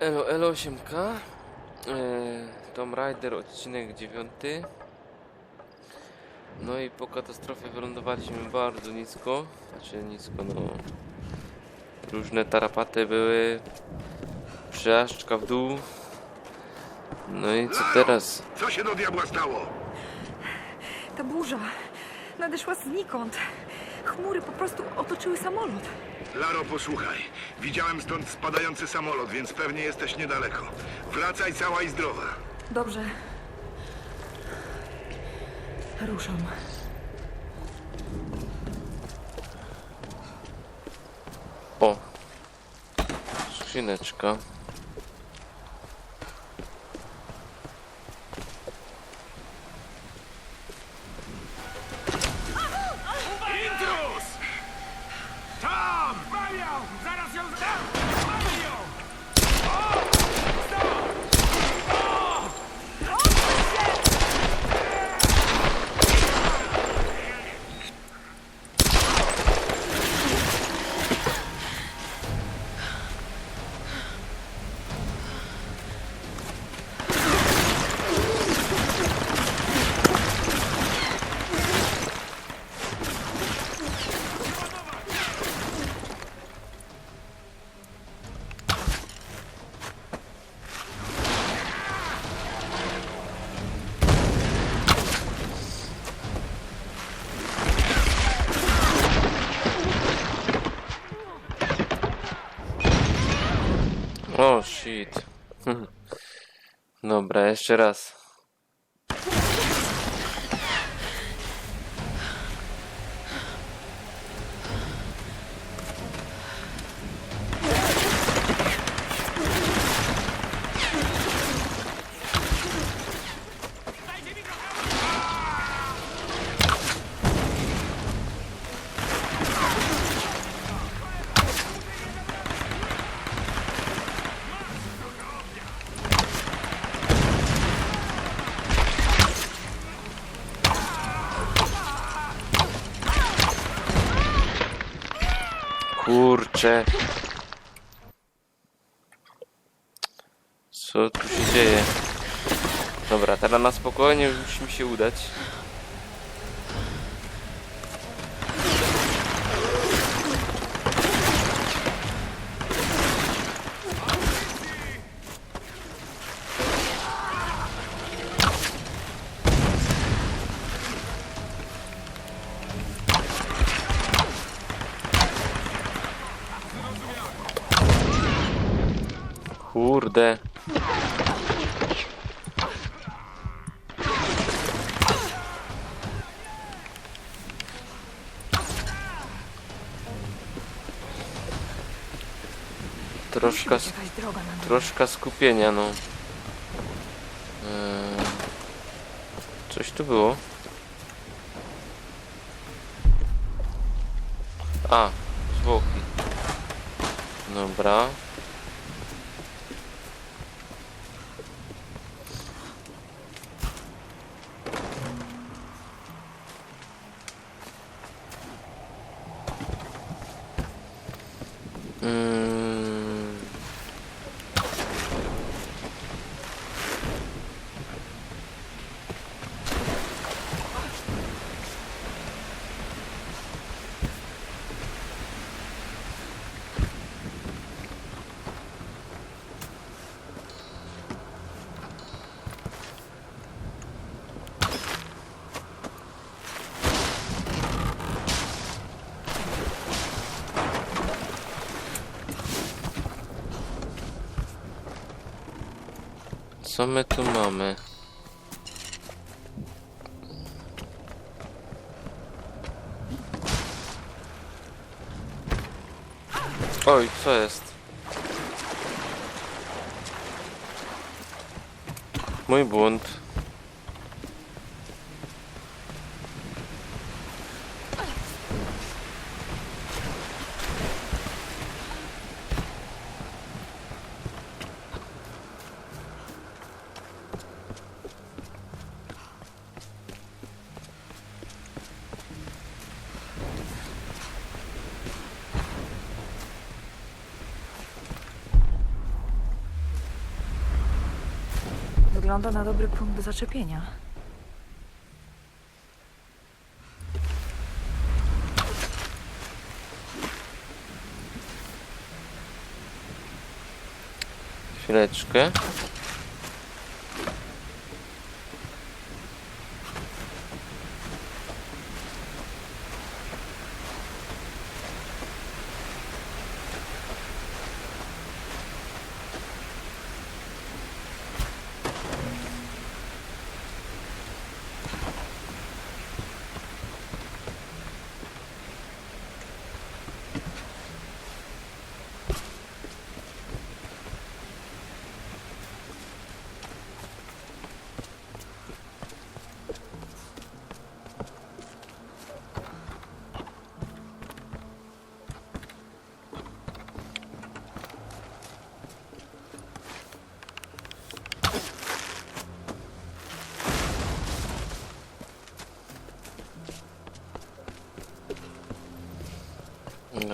Elo, Elo 8K e, Tomb Raider odcinek 9 No i po katastrofie wylądowaliśmy bardzo nisko Znaczy nisko no Różne tarapaty były Przejażdżka w dół No i co teraz? Co się do diabła stało? Ta burza nadeszła znikąd. Chmury po prostu otoczyły samolot. Laro, posłuchaj. Widziałem stąd spadający samolot, więc pewnie jesteś niedaleko. Wracaj cała i zdrowa. Dobrze. Ruszam. O! Skrzyneczka Dobra, jeszcze Kurczę. Co tu się dzieje? Dobra, teraz na spokojnie musi mi się udać. Kurde. Troszkę, troszkę skupienia, no. Eee, coś tu było. A, zwłoki. Dobra. Co my tu mamy? Oj, co jest? Mój błąd. Wygląda na dobry punkt zaczepienia. Chwileczkę.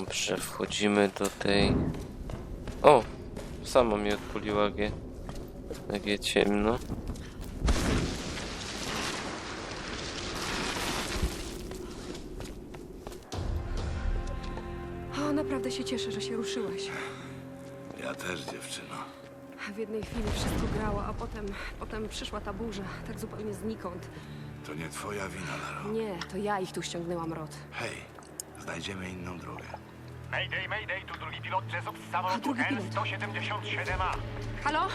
Dobrze, wchodzimy do tej... O! Sama mi odpaliła G. Ciemno. O, naprawdę się cieszę, że się ruszyłeś. Ja też, dziewczyno. W jednej chwili wszystko grało, a potem, potem przyszła ta burza, tak zupełnie znikąd. To nie twoja wina, Laro. Nie, to ja ich tu ściągnęłam, Rod. Hej, znajdziemy inną drogę. Mayday, mayday, tu drugi pilot Jessup z samolotu drugi pilot. L-177A. Halo?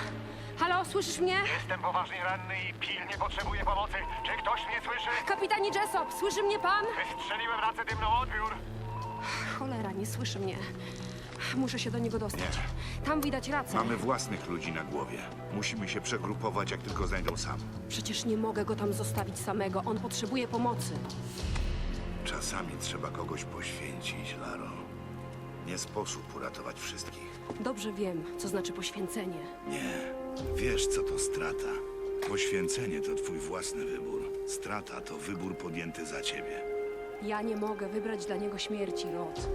Halo, słyszysz mnie? Jestem poważnie ranny i pilnie potrzebuję pomocy. Czy ktoś mnie słyszy? Kapitanie Jessop, słyszy mnie pan? Wystrzeliłem racę dymną odbiór. Cholera, nie słyszy mnie. Muszę się do niego dostać. Tam widać rację. Mamy własnych ludzi na głowie. Musimy się przegrupować, jak tylko znajdą sam. Przecież nie mogę go tam zostawić samego. On potrzebuje pomocy. Czasami trzeba kogoś poświęcić, Laro. Nie sposób uratować wszystkich. Dobrze wiem, co znaczy poświęcenie. Nie. Wiesz, co to strata. Poświęcenie to twój własny wybór. Strata to wybór podjęty za ciebie. Ja nie mogę wybrać dla niego śmierci, Rod.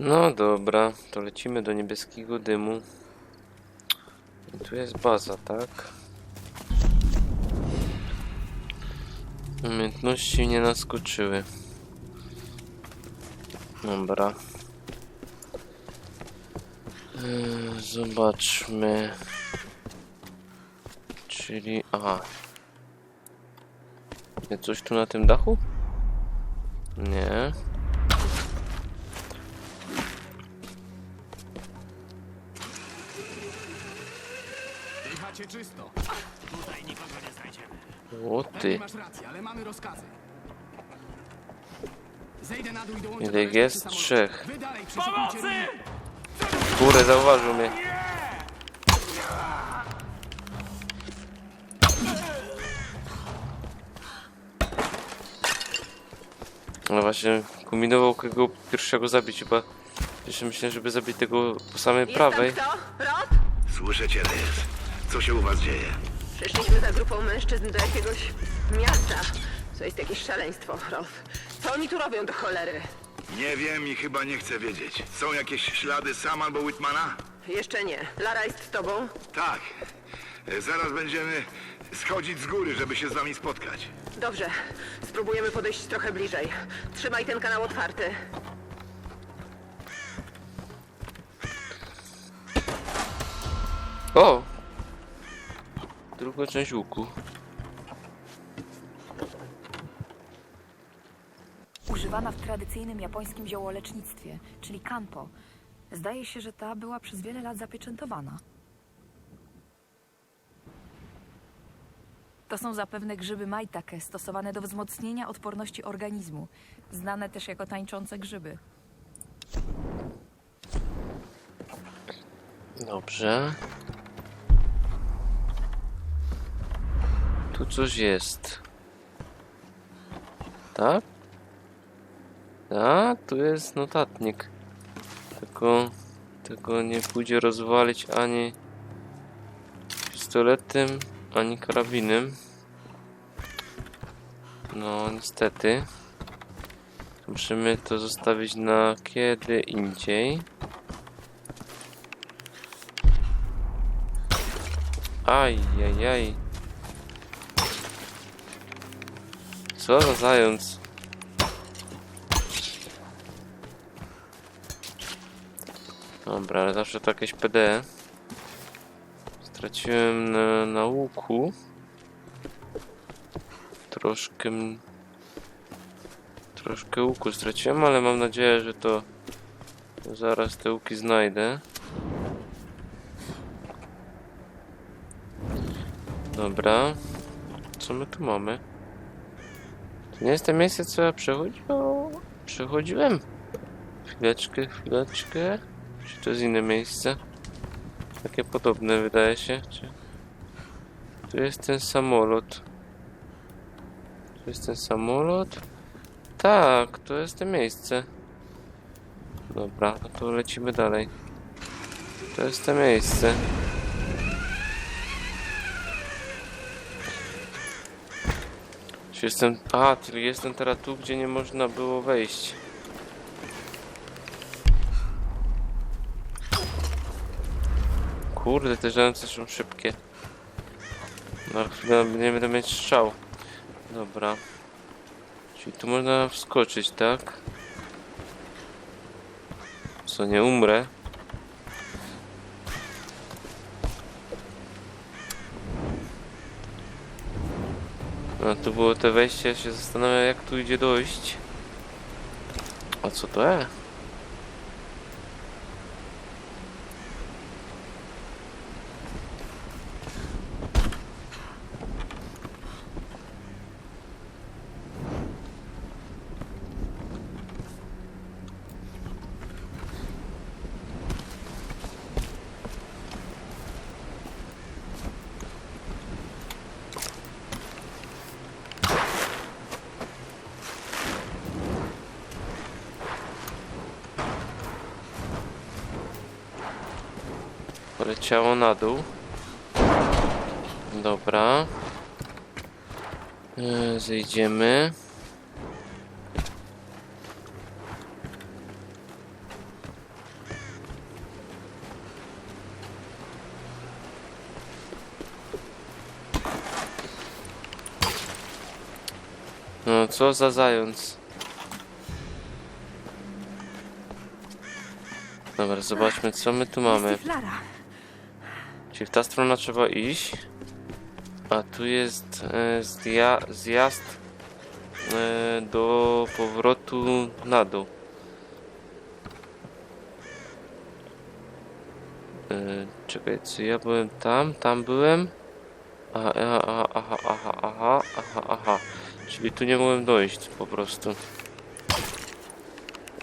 No dobra, to lecimy do niebieskiego dymu. I tu jest baza, tak? Umiejętności nie naskoczyły. Dobra. Eee, Zobaczmy. Czyli... Aha. Coś tu na tym dachu? Nie. Czysto. Tutaj nikogo nie znajdziemy. O Pewnie ty. masz rację, ale mamy rozkazy. Zejdę na dół i dołączę Ile jest? Trzech. Górę zauważył mnie. No właśnie, kombinował kogo pierwszego zabić chyba. Jeszcze myślę, żeby zabić tego po samej prawej. cię, Reyes. Co się u was dzieje? Przyszliśmy za grupą mężczyzn do jakiegoś miasta. To jest jakieś szaleństwo, Rod. Co oni tu robią do cholery? Nie wiem i chyba nie chcę wiedzieć. Są jakieś ślady Sam albo Whitmana? Jeszcze nie. Lara jest z tobą? Tak. E, Zaraz będziemy schodzić z góry, żeby się z wami spotkać. Dobrze. Spróbujemy podejść trochę bliżej. Trzymaj ten kanał otwarty. O! Druga część łuku. Używana w tradycyjnym japońskim ziołolecznictwie, czyli kanpo. Zdaje się, że ta była przez wiele lat zapieczętowana. To są zapewne grzyby maitake, stosowane do wzmocnienia odporności organizmu, znane też jako tańczące grzyby. Dobrze. Tu coś jest. Tak? A, tu jest notatnik. Tylko... Tego nie pójdzie rozwalić ani pistoletem, ani karabinem. No, niestety. Musimy to zostawić na kiedy indziej. Ajajaj. Aj, aj. Co za zając? Dobra, ale zawsze to jakieś PD. Straciłem na, na łuku. Troszkę... Troszkę łuku straciłem, ale mam nadzieję, że to zaraz te łuki znajdę. Dobra. Co my tu mamy? Nie jest to miejsce, co ja przechodziłem? Przechodziłem? Chwileczkę, chwileczkę. Czy to jest inne miejsce? Takie podobne wydaje się. Czy... Tu jest ten samolot. Tu jest ten samolot. Tak, to jest to miejsce. Dobra, no to lecimy dalej. To jest to miejsce. Czy jestem... A, czyli jestem teraz tu, gdzie nie można było wejść. Kurde, te żelęce są szybkie. Na chwilę nie będę mieć strzał. Dobra. Czyli tu można wskoczyć, tak? Co, nie umrę? No tu było te wejście, ja się zastanawiam jak tu idzie dojść. A co to jest? Poleciało na dół. Dobra. E, Zejdziemy. No, co za zając. Dobra, zobaczmy, co my tu mamy. Czyli w ta strona trzeba iść. A tu jest e, zja zjazd e, do powrotu na dół. E, czekaj, ja byłem tam? Tam byłem? Aha, aha, aha, aha, aha, aha, aha. Czyli tu nie mogłem dojść po prostu.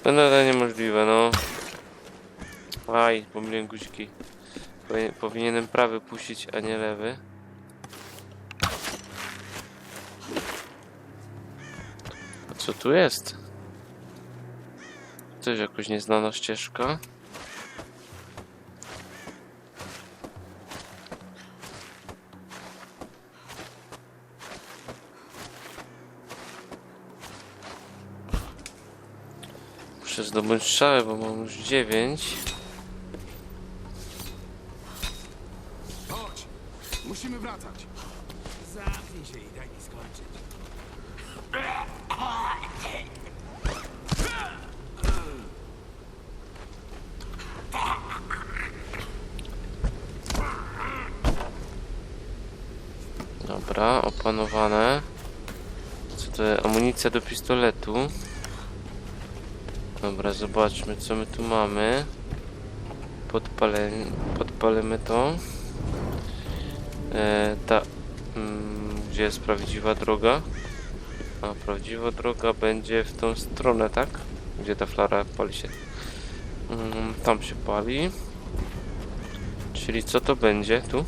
No, no, to niemożliwe, no. Aj, pomyliłem guziki. Powi- Powinienem prawy puścić, a nie lewy. A co tu jest? Też jakoś nieznana ścieżka. Muszę zdobyć szale, bo mam już dziewięć. Chodź. Musimy wracać. Zamknij się i daj mi skończyć. Dobra, opanowane. Co to? Amunicja do pistoletu. Dobra, zobaczmy co my tu mamy. Podpalę, podpalimy to. E, ta, mm, gdzie jest prawdziwa droga? A prawdziwa droga będzie w tą stronę, tak? Gdzie ta flara pali się? Mm, tam się pali. Czyli co to będzie tu?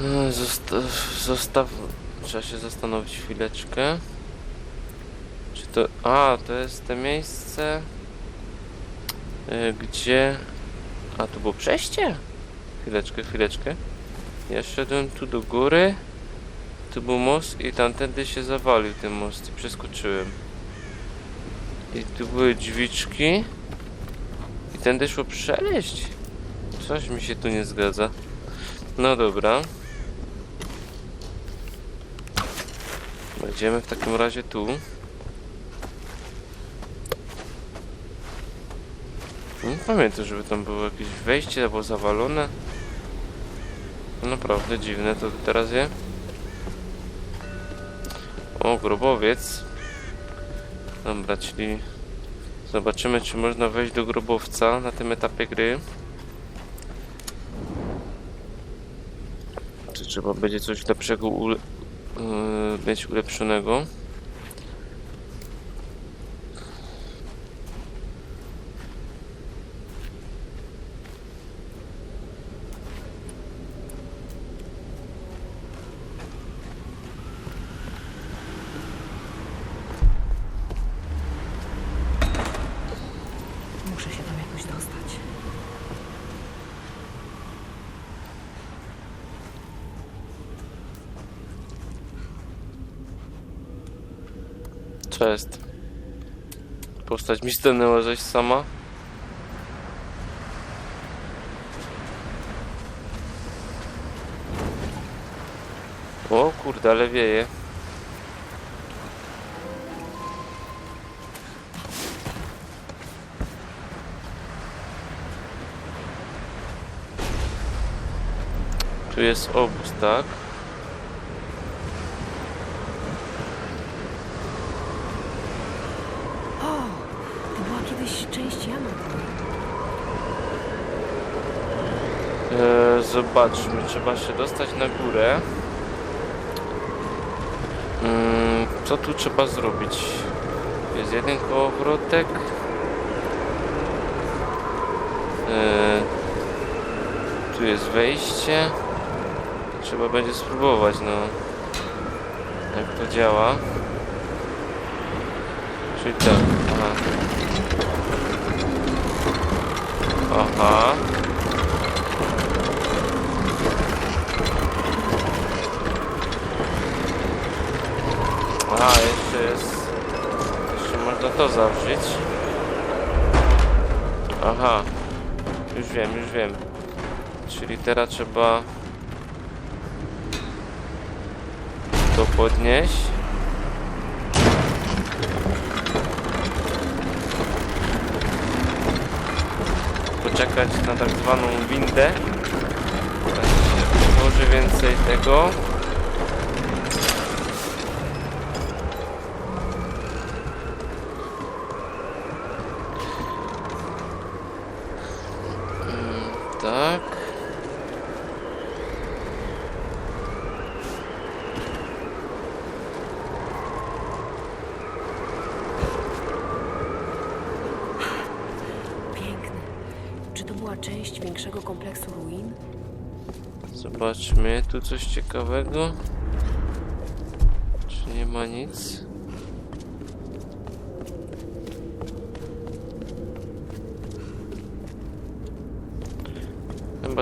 E, Zosta zostaw... Trzeba się zastanowić chwileczkę. Czy to... A, to jest to miejsce... e, Gdzie... A, to było przejście? Chwileczkę, chwileczkę. Ja szedłem tu do góry. Tu był most i tamtędy się zawalił ten most i przeskoczyłem. I tu były drzwiczki. I tędy szło przejść. Coś mi się tu nie zgadza. No dobra. Będziemy w takim razie tu. Nie pamiętam, żeby tam było jakieś wejście albo zawalone. Naprawdę dziwne to teraz jest. O, grobowiec. Dobra, czyli zobaczymy, czy można wejść do grobowca na tym etapie gry. Czy trzeba będzie coś lepszego mieć ulepszonego? Muszę się tam jakoś dostać. Jest? Postać mi stanęła zaś sama. O kurde, ale wieje. Tu jest obóz, tak? O! To była kiedyś część Yamato. Eee, zobaczmy, trzeba się dostać na górę. Mm, co tu trzeba zrobić? Jest jeden kołowrotek. Eee, tu jest wejście. Trzeba będzie spróbować, no. Jak to działa. Czyli tak. Aha. Aha, jeszcze jest... Jeszcze można to zawrzeć. Aha. Już wiem, już wiem. Czyli teraz trzeba... To podnieść. Poczekać na tak zwaną windę. Może więcej tego. Tak. Piękny. Czy to była część większego kompleksu ruin? Zobaczmy, tu coś ciekawego. Czy nie ma nic?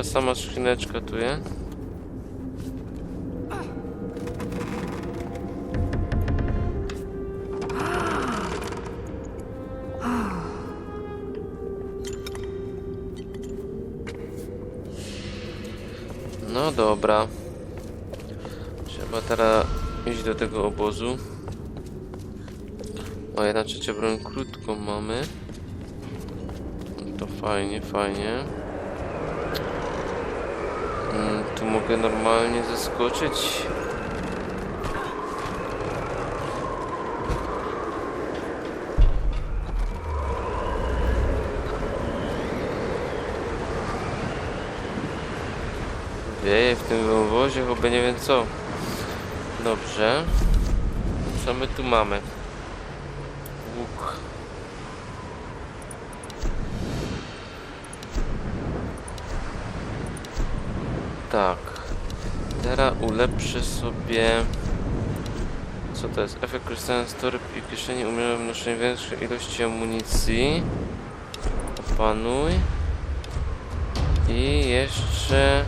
Sama skrzyneczka tu jest. No dobra. Trzeba teraz iść do tego obozu. O, jedna trzecia broń krótką mamy. To fajnie, fajnie. Mm, tu mogę normalnie zaskoczyć. Wieje w tym wąwozie, chyba nie wiem co. Dobrze. Co my tu mamy? Łuk. tak. Teraz ulepszę sobie... Co to jest? Efekt korzystania z i kieszeni umiera noszenie większej ilości amunicji. Opanuj. I jeszcze...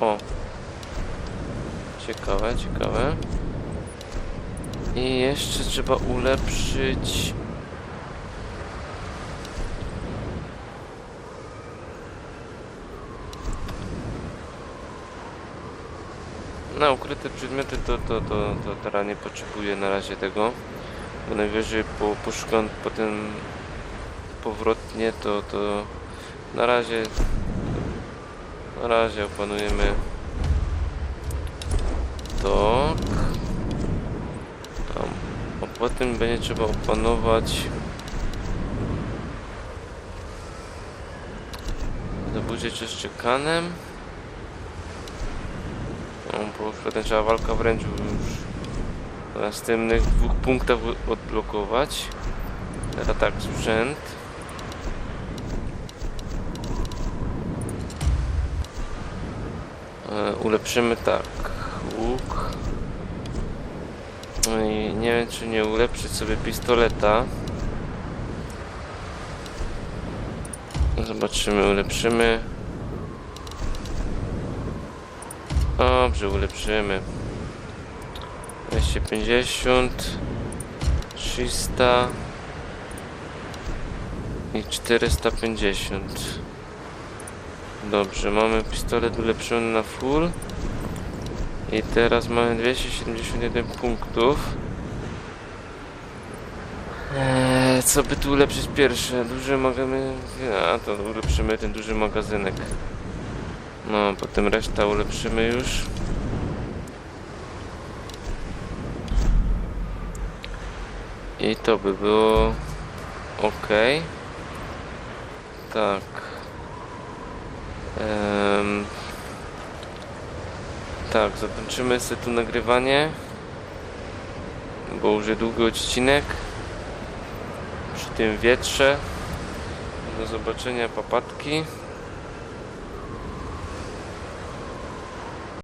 O. Ciekawe, ciekawe. I jeszcze trzeba ulepszyć Na ukryte przedmioty to, to, to, to teraz nie potrzebuję na razie tego. Bo najwyżej po, poszukam potem powrotnie to, to na razie na razie opanujemy to tam a potem będzie trzeba opanować zdobycie czeszczykanem no, trzeba walka wręcz już w następnych dwóch punktach odblokować. Teraz tak sprzęt. E, ulepszymy tak łuk. No i nie wiem czy nie ulepszyć sobie pistoleta. Zobaczymy ulepszymy dobrze ulepszymy 250 300 i 450 Dobrze, mamy pistolet ulepszony na full. I teraz mamy 271 punktów. Eee, co by tu ulepszyć pierwsze? Duży magazyn... A, to ulepszymy ten duży magazynek. No, potem reszta ulepszymy już. I to by było... ok. Tak. Em, tak, zakończymy sobie tu nagrywanie, bo już długi odcinek przy tym wietrze. Do zobaczenia, papatki.